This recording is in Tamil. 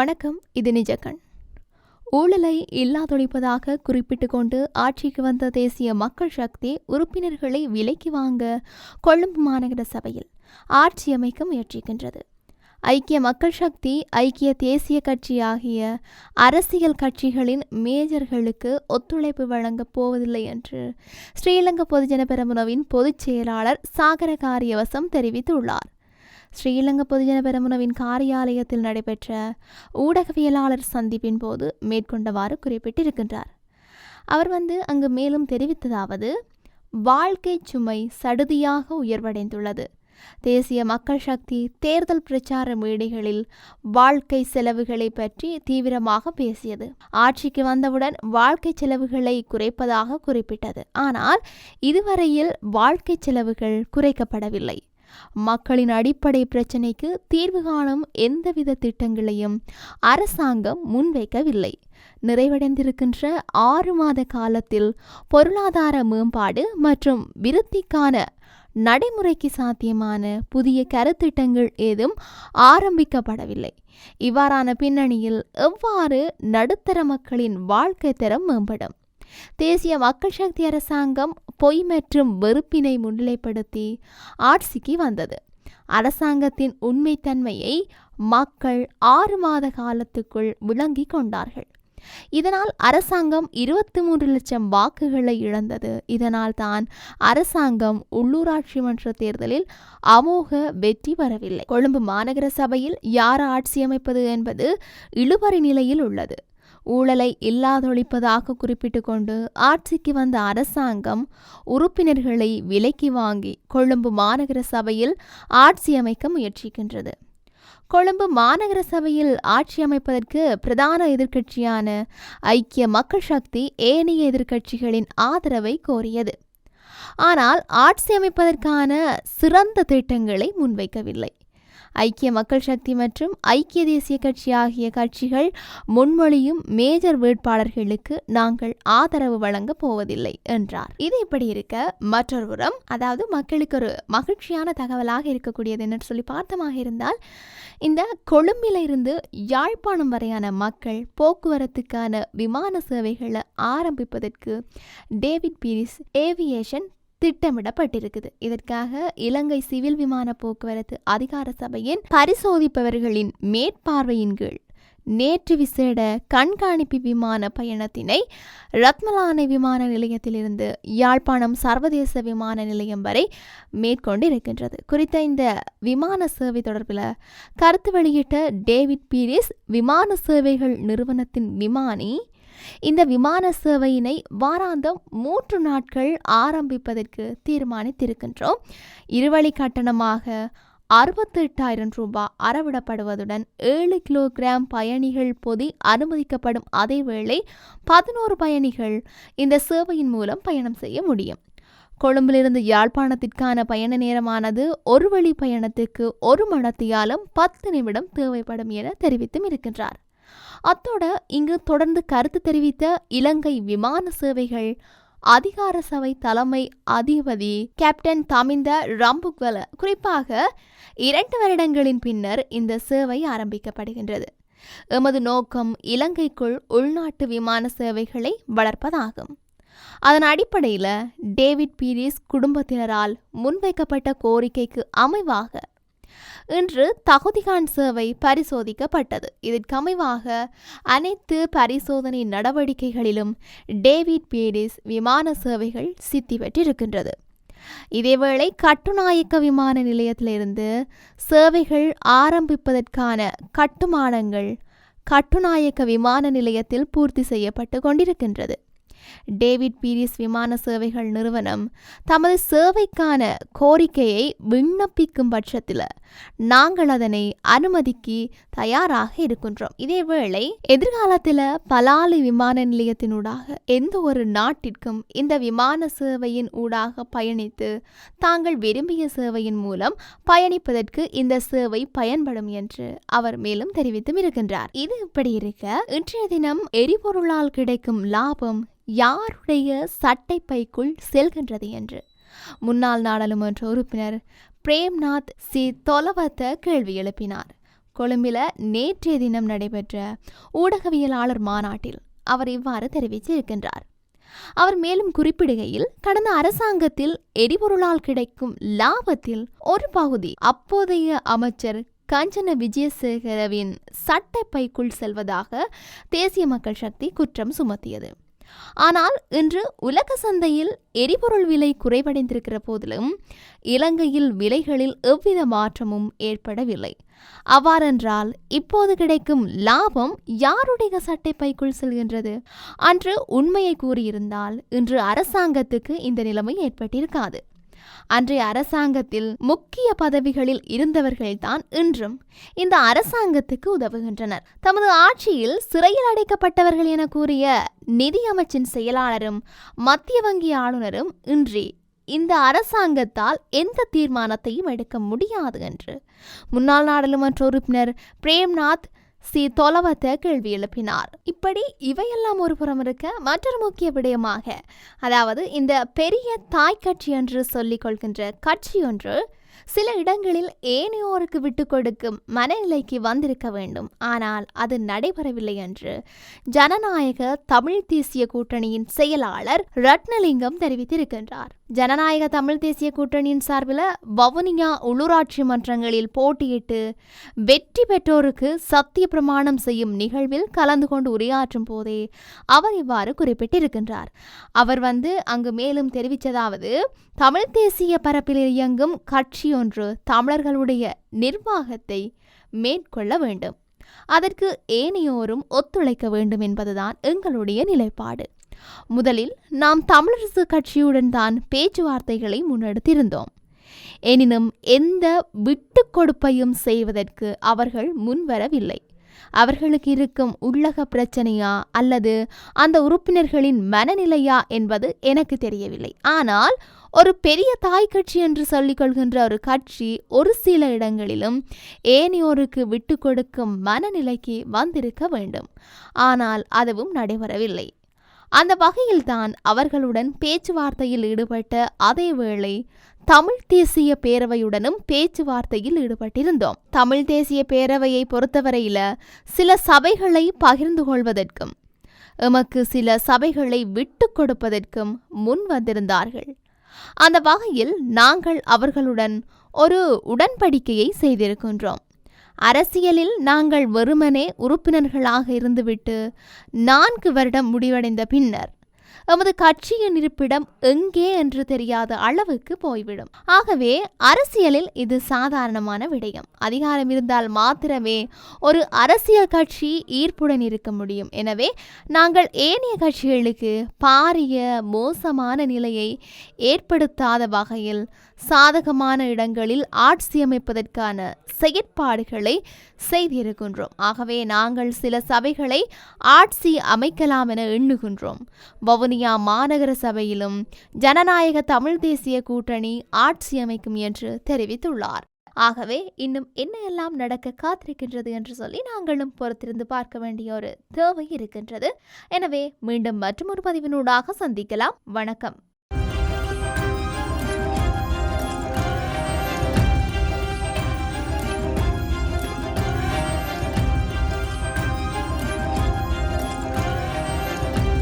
வணக்கம் இது நிஜகண் ஊழலை இல்லாதொழிப்பதாக குறிப்பிட்டு கொண்டு ஆட்சிக்கு வந்த தேசிய மக்கள் சக்தி உறுப்பினர்களை விலைக்கு வாங்க கொழும்பு மாநகர சபையில் ஆட்சி அமைக்க முயற்சிக்கின்றது. ஐக்கிய மக்கள் சக்தி ஐக்கிய தேசிய கட்சி ஆகிய அரசியல் கட்சிகளின் மேஜர்களுக்கு ஒத்துழைப்பு வழங்கப் போவதில்லை என்று ஸ்ரீலங்கா பொதுஜன பெரமுனவின் பொதுச் செயலாளர் சாகர காரியவசம் தெரிவித்துள்ளார். ஸ்ரீலங்கா பொதுஜன பெரமுனவின் காரியாலயத்தில் நடைபெற்ற ஊடகவியலாளர் சந்திப்பின் போது மேற்கொண்டவாறு குறிப்பிட்டிருக்கின்றார். அவர் வந்து அங்கு மேலும் தெரிவித்ததாவது வாழ்க்கை சுமை சடுதியாக உயர்வடைந்துள்ளது. தேசிய மக்கள் சக்தி தேர்தல் பிரச்சார மேடைகளில் வாழ்க்கை செலவுகளை பற்றி தீவிரமாக பேசியது. ஆட்சிக்கு வந்தவுடன் வாழ்க்கை செலவுகளை குறைப்பதாக குறிப்பிட்டது. ஆனால் இதுவரையில் வாழ்க்கை செலவுகள் குறைக்கப்படவில்லை. மக்களின் அடிப்படை பிரச்சினைக்கு தீர்வு காணும் எந்தவித திட்டங்களையும் அரசாங்கம் முன்வைக்கவில்லை. நிறைவடைந்திருக்கின்ற ஆறு மாத காலத்தில் பொருளாதார மேம்பாடு மற்றும் விருத்திக்கான நடைமுறைக்கு சாத்தியமான புதிய கருத்திட்டங்கள் ஏதும் ஆரம்பிக்கப்படவில்லை. இவ்வாறான பின்னணியில் எவ்வாறு நடுத்தர மக்களின் வாழ்க்கை தரம் மேம்படும்? தேசிய மக்கள் சக்தி அரசாங்கம் பொய் மற்றும் வெறுப்பினை முன்னிலைப்படுத்தி ஆட்சிக்கு வந்தது. அரசாங்கத்தின் உண்மைத்தன்மையை மக்கள் ஆறு மாத காலத்துக்குள் விளங்கி கொண்டார்கள். இதனால் அரசாங்கம் இருபத்தி மூன்று லட்சம் வாக்குகளை இழந்தது. இதனால் தான் அரசாங்கம் உள்ளூராட்சி மன்ற தேர்தலில் அமோக வெற்றி பெறவில்லை. கொழும்பு மாநகர சபையில் யார் ஆட்சி அமைப்பது என்பது இழுபறி நிலையில் உள்ளது. ஊழலை இல்லாதொழிப்பதாக குறிப்பிட்டு கொண்டு ஆட்சிக்கு வந்த அரசாங்கம் உறுப்பினர்களை விலைக்கு வாங்கி கொழும்பு மாநகர சபையில் ஆட்சி அமைக்க முயற்சிக்கின்றது. கொழும்பு மாநகர சபையில் ஆட்சி அமைப்பதற்கு பிரதான எதிர்க்கட்சியான ஐக்கிய மக்கள் சக்தி ஏனைய எதிர்க்கட்சிகளின் ஆதரவை கோரியது. ஆனால் ஆட்சி அமைப்பதற்கான சிறந்த திட்டங்களை முன்வைக்கவில்லை. ஐக்கிய மக்கள் சக்தி மற்றும் ஐக்கிய தேசிய கட்சி ஆகிய கட்சிகள் முன்மொழியும் மேஜர் வேட்பாளர்களுக்கு நாங்கள் ஆதரவு வழங்கப் போவதில்லை என்றார். இது இப்படி இருக்க மற்றொரு உரம் அதாவது மக்களுக்கு ஒரு மகிழ்ச்சியான தகவலாக இருக்கக்கூடியது என்று சொல்லி பார்த்தமாக இருந்தால் இந்த கொழும்பிலிருந்து யாழ்ப்பாணம் வரையான மக்கள் போக்குவரத்துக்கான விமான சேவைகளை ஆரம்பிப்பதற்கு டேவிட் பீரிஸ் ஏவியேஷன் திட்டமிடப்பட்டிருக்குது. இதற்காக இலங்கை சிவில் விமான போக்குவரத்து அதிகார சபையின் பரிசோதிப்பவர்களின் மேற்பார்வையின் கீழ் நேற்று விசேட கண்காணிப்பு விமான பயணத்தினை ரத்மலானை விமான நிலையத்திலிருந்து யாழ்ப்பாணம் சர்வதேச விமான நிலையம் வரை மேற்கொண்டு இருக்கின்றது குறித்த இந்த விமான சேவை தொடர்பில் கருத்து வெளியிட்ட டேவிட் பீரிஸ் விமான சேவைகள் நிறுவனத்தின் விமானி இந்த விமான சேவையினை வாராந்தம் மூன்று நாட்கள் ஆரம்பிப்பதற்கு தீர்மானித்திருக்கின்றோம். இருவழி கட்டணமாக அறுபத்தெட்டாயிரம் ரூபாய் அறவிடப்படுவதுடன் ஏழு கிலோகிராம் பயணிகள் பொதி அனுமதிக்கப்படும் அதேவேளை பதினோரு பயணிகள் இந்த சேவையின் மூலம் பயணம் செய்ய முடியும். கொழும்பிலிருந்து யாழ்ப்பாணத்திற்கான பயண நேரமானது ஒரு வழி பயணத்துக்கு ஒரு மணத்தியாலும் பத்து நிமிடம் தேவைப்படும் என தெரிவித்தும் இருக்கின்றார். அத்தோட இங்கு தொடர்ந்து கருத்து தெரிவித்த இலங்கை விமான சேவைகள் அதிகார சபை தலைமை அதிபதி கேப்டன் தமிந்த ரம்புக்வல. குறிப்பாக இரண்டு வருடங்களின் பின்னர் இந்த சேவை ஆரம்பிக்கப்படுகின்றது. எமது நோக்கம் இலங்கைக்குள் உள்நாட்டு விமான சேவைகளை வளர்ப்பதாகும். அதன் அடிப்படையில் டேவிட் பீரிஸ் குடும்பத்தினரால் முன்வைக்கப்பட்ட கோரிக்கைக்கு அமைவாக இன்று தகுதிகான் சேவை பரிசோதிக்கப்பட்டது. இதற்கமைவாக அனைத்து பரிசோதனை நடவடிக்கைகளிலும் டேவிட் பீரிஸ் விமான சேவைகள் சித்தி பெற்றிருக்கின்றது. இதேவேளை கட்டுநாயக்க விமான நிலையத்திலிருந்து சேவைகள் ஆரம்பிப்பதற்கான கட்டுமானங்கள் கட்டுநாயக்க விமான நிலையத்தில் பூர்த்தி செய்யப்பட்டு கொண்டிருக்கின்றது. டேவிட் பீரிஸ் விமான சேவைகள் நிறுவனம் தமது சேவைக்கான கோரிக்கையை விண்ணப்பிக்கும் பட்சத்தில் நாங்கள் அதனை அனுமதிக்கு தயாராக இருக்கின்றோம். இதேவேளை எதிர்காலத்தில் பலாலி விமான நிலையத்தினூடாக எந்த ஒரு நாட்டிற்கும் இந்த விமான சேவையின் ஊடாக பயணித்து தாங்கள் விரும்பிய சேவையின் மூலம் பயணிப்பதற்கு இந்த சேவை பயன்படும் என்று அவர் மேலும் தெரிவித்தும் இருக்கின்றார். இது இப்படி இருக்க இன்றைய தினம் எரிபொருளால் கிடைக்கும் லாபம் யாருடைய சட்டை பைக்குள் செல்கின்றது என்று. முன்னாள் நாடாளுமன்ற உறுப்பினர் பிரேம்நாத் சி. தொலவத்த கேள்வி எழுப்பினார். கொழும்பில நேற்றைய தினம் நடைபெற்ற ஊடகவியலாளர் மாநாட்டில் அவர் இவ்வாறு தெரிவித்திருக்கின்றார். அவர் மேலும் குறிப்பிடுகையில் கடந்த அரசாங்கத்தில் எரிபொருளால் கிடைக்கும் லாபத்தில் ஒரு பகுதி அப்போதைய அமைச்சர் கஞ்சன விஜயசேகரவின் சட்டப்பைக்குள் செல்வதாக தேசிய மக்கள் சக்தி குற்றம் சுமத்தியது. ஆனால் இன்று உலக சந்தையில் எரிபொருள் விலை குறைவடைந்திருக்கிற போதிலும் இலங்கையில் விலைகளில் எவ்வித மாற்றமும் ஏற்படவில்லை. அவ்வாறென்றால் இப்போது கிடைக்கும் லாபம் யாருடைய சட்டைப்பைக்குள் செல்கின்றது? அன்று உண்மையை கூறியிருந்தால் இன்று அரசாங்கத்துக்கு இந்த நிலைமை ஏற்பட்டிருக்காது. அன்றைய அரசாங்கத்தில் முக்கிய பதவிகளில் இருந்தவர்கள்தான் இன்றும் இந்த அரசாங்கத்துக்கு உதவுகின்றனர். தமது ஆட்சியில் சிறையில் அடைக்கப்பட்டவர்கள் என கூறிய நிதி அமைச்சின் செயலாளரும் மத்திய வங்கி ஆளுநரும் இன்றி இந்த அரசாங்கத்தால் எந்த தீர்மானத்தையும் எடுக்க முடியாது என்று. முன்னாள் நாடாளுமன்ற உறுப்பினர் பிரேம்நாத் சி தொலவத்த கேள்வி எழுப்பினார். இப்படி இவையெல்லாம் ஒரு புறம் இருக்க மற்றொரு முக்கிய விடயமாக அதாவது இந்த பெரிய தாய் கட்சி என்று சொல்லிக் கொள்கின்ற கட்சி ஒன்று சில இடங்களில் ஏனையோருக்கு விட்டு கொடுக்கும் மனநிலைக்கு வந்திருக்க வேண்டும். ஆனால் அது நடைபெறவில்லை என்று ஜனநாயக தமிழ் தேசிய கூட்டணியின் செயலாளர் ரத்னலிங்கம் தெரிவித்திருக்கின்றார். ஜனநாயக தமிழ் தேசிய கூட்டணியின் சார்பில் வவுனியா உள்ளூராட்சி மன்றங்களில் போட்டியிட்டு வெற்றி பெற்றோருக்கு சத்திய பிரமாணம் செய்யும் நிகழ்வில் கலந்து கொண்டு உரையாற்றும் போதே அவர் இவ்வாறு குறிப்பிட்டிருக்கின்றார். அவர் வந்து அங்கு மேலும் தெரிவித்ததாவது தமிழ் தேசிய பரப்பில் இயங்கும் கட்சி ஒன்று தமிழர்களுடைய நிர்வாகத்தை மேற்கொள்ள வேண்டும். அதற்கு ஏனையோரும் ஒத்துழைக்க வேண்டும் என்பதுதான் எங்களுடைய நிலைப்பாடு. முதலில் நாம் தமிழரசு கட்சியுடன் தான் பேச்சுவார்த்தைகளை முன்னெடுத்திருந்தோம். எனினும் எந்த விட்டு கொடுப்பையும் செய்வதற்கு அவர்கள் முன்வரவில்லை. அவர்களுக்கு இருக்கும் உள்ளக பிரச்சனையா அல்லது அந்த உறுப்பினர்களின் மனநிலையா என்பது எனக்கு தெரியவில்லை. ஆனால் ஒரு பெரிய தாய் கட்சி என்று சொல்லிக் கொள்கின்ற ஒரு கட்சி ஒரு சில இடங்களிலும் ஏனையோருக்கு விட்டு கொடுக்கும் மனநிலைக்கு வந்திருக்க வேண்டும். ஆனால் அதுவும் நடைபெறவில்லை. அந்த வகையில்தான் அவர்களுடன் பேச்சுவார்த்தையில் ஈடுபட்ட அதேவேளை தமிழ் தேசிய பேரவையுடனும் பேச்சுவார்த்தையில் ஈடுபட்டிருந்தோம். தமிழ் தேசிய பேரவையை பொறுத்தவரையில சில சபைகளை பகிர்ந்து கொள்வதற்கும் எமக்கு சில சபைகளை விட்டு கொடுப்பதற்கும் முன் வந்திருந்தார்கள். அந்த வகையில் நாங்கள் அவர்களுடன் ஒரு உடன்படிக்கையை செய்திருக்கின்றோம். அரசியலில் நாங்கள் வெறுமனே உறுப்பினர்களாக இருந்துவிட்டு நான்கு வருடம் முடிவடைந்த பின்னர் எமது கட்சியின் இருப்பிடம் எங்கே என்று தெரியாத அளவுக்கு போய்விடும். ஆகவே அரசியலில் இது சாதாரணமான விடயம். அதிகாரம் இருந்தால் மாத்திரமே ஒரு அரசியல் கட்சி ஈர்ப்புடன் இருக்க முடியும். எனவே நாங்கள் ஏனைய கட்சிகளுக்கு பாரிய மோசமான நிலையை ஏற்படுத்தாத வகையில் சாதகமான இடங்களில் ஆட்சி அமைப்பதற்கான செயற்பாடுகளை செய்திருக்கின்றோம். ஆகவே நாங்கள் சில சபைகளை ஆட்சி அமைக்கலாம் என எண்ணுகின்றோம். வவுனியா மாநகர சபையிலும் ஜனநாயக தமிழ் தேசிய கூட்டணி ஆட்சி அமைக்கும் என்று தெரிவித்துள்ளார். ஆகவே இன்னும் என்ன எல்லாம் நடக்க காத்திருக்கின்றது என்று சொல்லி நாங்களும் பொறுத்திருந்து பார்க்க வேண்டிய ஒரு தேவை இருக்கின்றது. எனவே மீண்டும் மற்றொரு பதிவினூடாக சந்திக்கலாம். வணக்கம்.